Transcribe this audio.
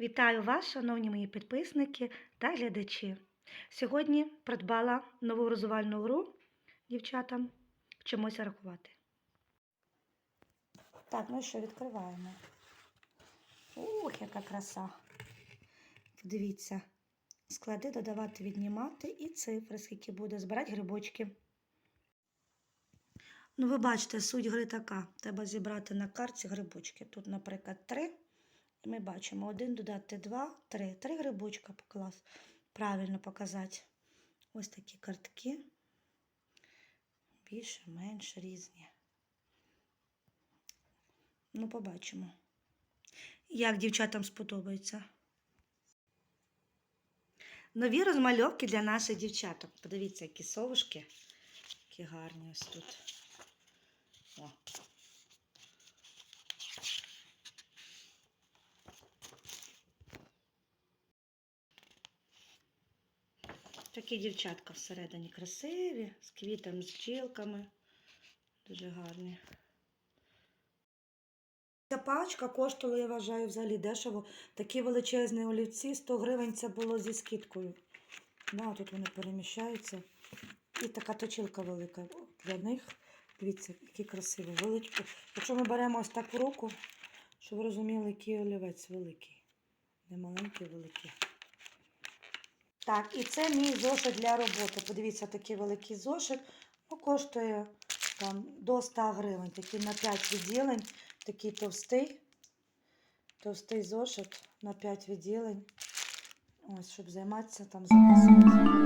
Вітаю вас, шановні мої підписники та глядачі. Сьогодні придбала нову розувальну гру дівчатам вчимося рахувати. Так, ну що, відкриваємо. Ух, яка краса! Дивіться: склади, додавати, віднімати і цифри, скільки буде, збирати грибочки. Ну, ви бачите, суть гри така. Треба зібрати на карті грибочки. Тут, наприклад, три ми бачимо один додати два, три. Три грибочка поклас. Правильно показати. Ось такі картки. Більше, менше, різні. Ну, побачимо. Як дівчатам сподобається. Нові розмальовки для наших дівчаток. Подивіться, які совушки. Які гарні ось тут. О. Такі дівчатка всередині красиві, з квітами, з бджілками. Дуже гарні. Ця пачка коштувала, я вважаю, взагалі дешево. Такі величезні олівці, 100 гривень це було зі скидкою. Да, тут вони переміщаються. І така точилка велика для них. Дивіться, які красиві. Величко. Якщо ми беремо ось так в руку, щоб ви розуміли, який олівець великий. Не маленький, великий. Так, і це мій зошит для роботи. Подивіться, такий великий зошит. Ну, коштує там до 100 гривень. Такий на 5 відділень, такий товстий. Товстий зошит на 5 відділень. Ось, щоб займатися там записом.